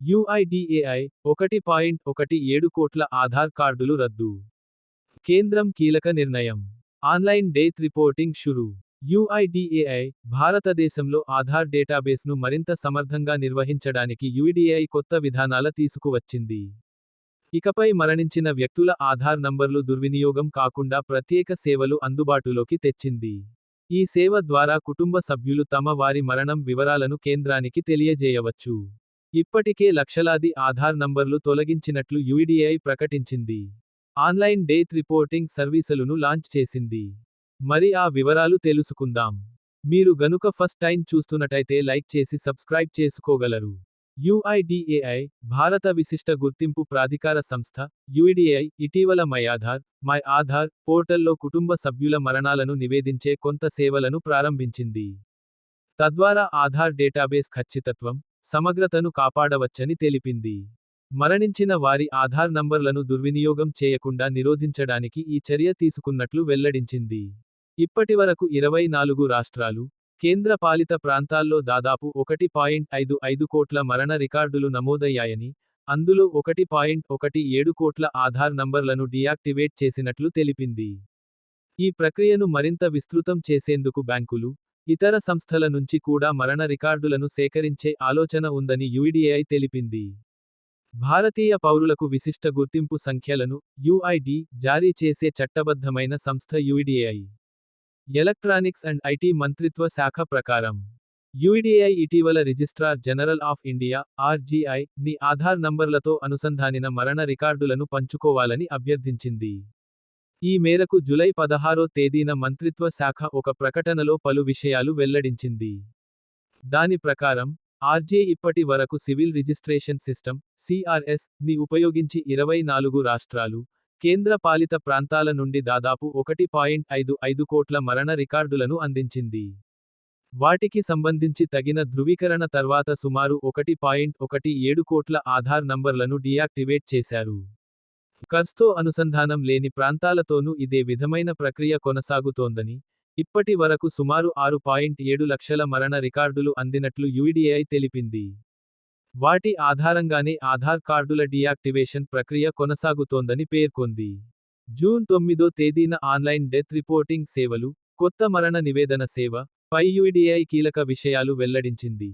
UIDAI ఒకటి point ఒకటి ఏడు కోట్ల ఆధార్ కార్డులు రద్దు. కేంద్రం కీలక నిర్ణయం. ఆన్లైన్ డేట్ రిపోర్టింగ్ షురు. యుఐడిఏఐ భారతదేశంలో ఆధార్ డేటాబేస్ను మరింత సమర్థంగా నిర్వహించడానికి యుఐడిఏఐ కొత్త విధానాల తీసుకువచ్చింది. ఇకపై మరణించిన వ్యక్తుల ఆధార్ నంబర్లు దుర్వినియోగం కాకుండా ప్రత్యేక సేవలు అందుబాటులోకి తెచ్చింది. ఈ సేవ ద్వారా కుటుంబ సభ్యులు తమ వారి మరణం వివరాలను కేంద్రానికి తెలియజేయవచ్చు. ఇప్పటికే లక్షలాది ఆధార్ నంబర్లు తొలగించినట్లు యుఐడిఐ ప్రకటించింది. ఆన్లైన్ డేట్ రిపోర్టింగ్ సర్వీసులను లాంచ్ చేసింది. మరి ఆ వివరాలు తెలుసుకుందాం. మీరు గనుక ఫస్ట్ టైం చూస్తున్నట్టయితే లైక్ చేసి సబ్స్క్రైబ్ చేసుకోగలరు. యుఐడిఏఐ భారత విశిష్ట గుర్తింపు ప్రాధికార సంస్థ యుఐడిఐ ఇటీవల మై ఆధార్ మై ఆధార్ పోర్టల్లో కుటుంబ సభ్యుల మరణాలను నివేదించే కొంత సేవలను ప్రారంభించింది. తద్వారా ఆధార్ డేటాబేస్ ఖచ్చితత్వం సమగ్రతను కాపాడవచ్చని తెలిపింది. మరణించిన వారి ఆధార్ నంబర్లను దుర్వినియోగం చేయకుండా నిరోధించడానికి ఈ చర్య తీసుకున్నట్లు వెల్లడించింది. ఇప్పటివరకు ఇరవై నాలుగు రాష్ట్రాలు కేంద్ర పాలిత ప్రాంతాల్లో దాదాపు ఒకటి పాయింట్ ఐదు ఐదు కోట్ల మరణ రికార్డులు నమోదయ్యాయని అందులో ఒకటి పాయింట్ ఒకటి ఏడు కోట్ల ఆధార్ నంబర్లను డియాక్టివేట్ చేసినట్లు తెలిపింది. ఈ ప్రక్రియను మరింత విస్తృతం చేసేందుకు బ్యాంకులు ఇతర సంస్థల నుంచి కూడా మరణ రికార్డులను సేకరించే ఆలోచన ఉందని యుఐడిఏఐ తెలిపింది. భారతీయ పౌరులకు విశిష్ట గుర్తింపు సంఖ్యలను యుఐడి జారీ చేసే చట్టబద్ధమైన సంస్థ యుఐడిఏఐ ఎలక్ట్రానిక్స్ అండ్ ఐటీ మంత్రిత్వ శాఖ ప్రకారం. యుఐడిఐ ఇటీవల registrar general of India RGI ని ఆధార్ నంబర్లతో అనుసంధానిన మరణ రికార్డులను పంచుకోవాలని అభ్యర్థించింది. ఈ మేరకు జులై పదహారో తేదీన మంత్రిత్వ శాఖ ఒక ప్రకటనలో పలు విషయాలు వెల్లడించింది. దాని ప్రకారం ఆర్జే ఇప్పటి వరకు సివిల్ రిజిస్ట్రేషన్ సిస్టమ్ సిఆర్ఎస్ని ఉపయోగించి ఇరవై నాలుగు రాష్ట్రాలు కేంద్ర పాలిత ప్రాంతాల నుండి దాదాపు ఒకటి పాయింట్ ఐదు ఐదు కోట్ల మరణ రికార్డులను అందించింది. వాటికి సంబంధించి తగిన ధృవీకరణ తర్వాత సుమారు ఒకటి పాయింట్ ఒకటి ఏడు కోట్ల ఆధార్ నంబర్లను డియాక్టివేట్ చేశారు. కర్స్తో అనుసంధానం లేని ప్రాంతాలతోనూ ఇదే విధమైన ప్రక్రియ కొనసాగుతోందని ఇప్పటి వరకు సుమారు ఆరు పాయింట్ ఏడు లక్షల మరణ రికార్డులు అందినట్లు యుడిఐ తెలిపింది. వాటి ఆధారంగానే ఆధార్ కార్డుల డియాక్టివేషన్ ప్రక్రియ కొనసాగుతోందని పేర్కొంది. జూన్ తొమ్మిదో తేదీన ఆన్లైన్ డెత్ రిపోర్టింగ్ సేవలు కొత్త మరణ నివేదన సేవ పై యుడిఐ కీలక విషయాలు వెల్లడించింది.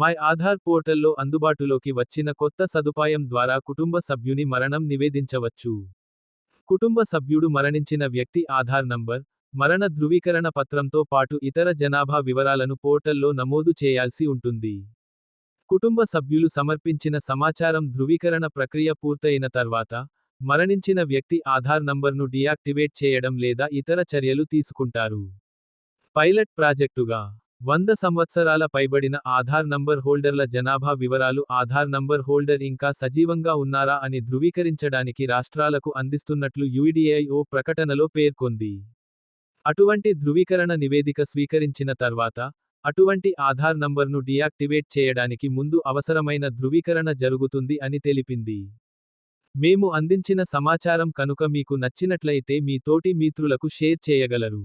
మై ఆధార్ పోర్టల్లో అందుబాటులోకి వచ్చిన కొత్త సదుపాయం ద్వారా కుటుంబ సభ్యుని మరణం నివేదించవచ్చు. కుటుంబ సభ్యుడు మరణించిన వ్యక్తి ఆధార్ నంబర్ మరణ ధృవీకరణ పత్రంతో పాటు ఇతర జనాభా వివరాలను పోర్టల్లో నమోదు చేయాల్సి ఉంటుంది. కుటుంబ సభ్యులు సమర్పించిన సమాచారం ధృవీకరణ ప్రక్రియ పూర్తయిన తర్వాత మరణించిన వ్యక్తి ఆధార్ నంబర్ను డియాక్టివేట్ చేయడం లేదా ఇతర చర్యలు తీసుకుంటారు. పైలట్ ప్రాజెక్టుగా వంద సంవత్సరాల పైబడిన ఆధార్ నంబర్ హోల్డర్ల జనాభా వివరాలు ఆధార్ నంబర్ హోల్డర్ ఇంకా సజీవంగా ఉన్నారా అని ధృవీకరించడానికి రాష్ట్రాలకు అందిస్తున్నట్లు యుఐడిఐ ఓ ప్రకటనలో పేర్కొంది. అటువంటి ధృవీకరణ నివేదిక స్వీకరించిన తర్వాత అటువంటి ఆధార్ నంబర్ను డియాక్టివేట్ చేయడానికి ముందు అవసరమైన ధృవీకరణ జరుగుతుంది అని తెలిపింది. మేము అందించిన సమాచారం కనుక మీకు నచ్చినట్లయితే మీ తోటి మిత్రులకు షేర్ చేయగలరు.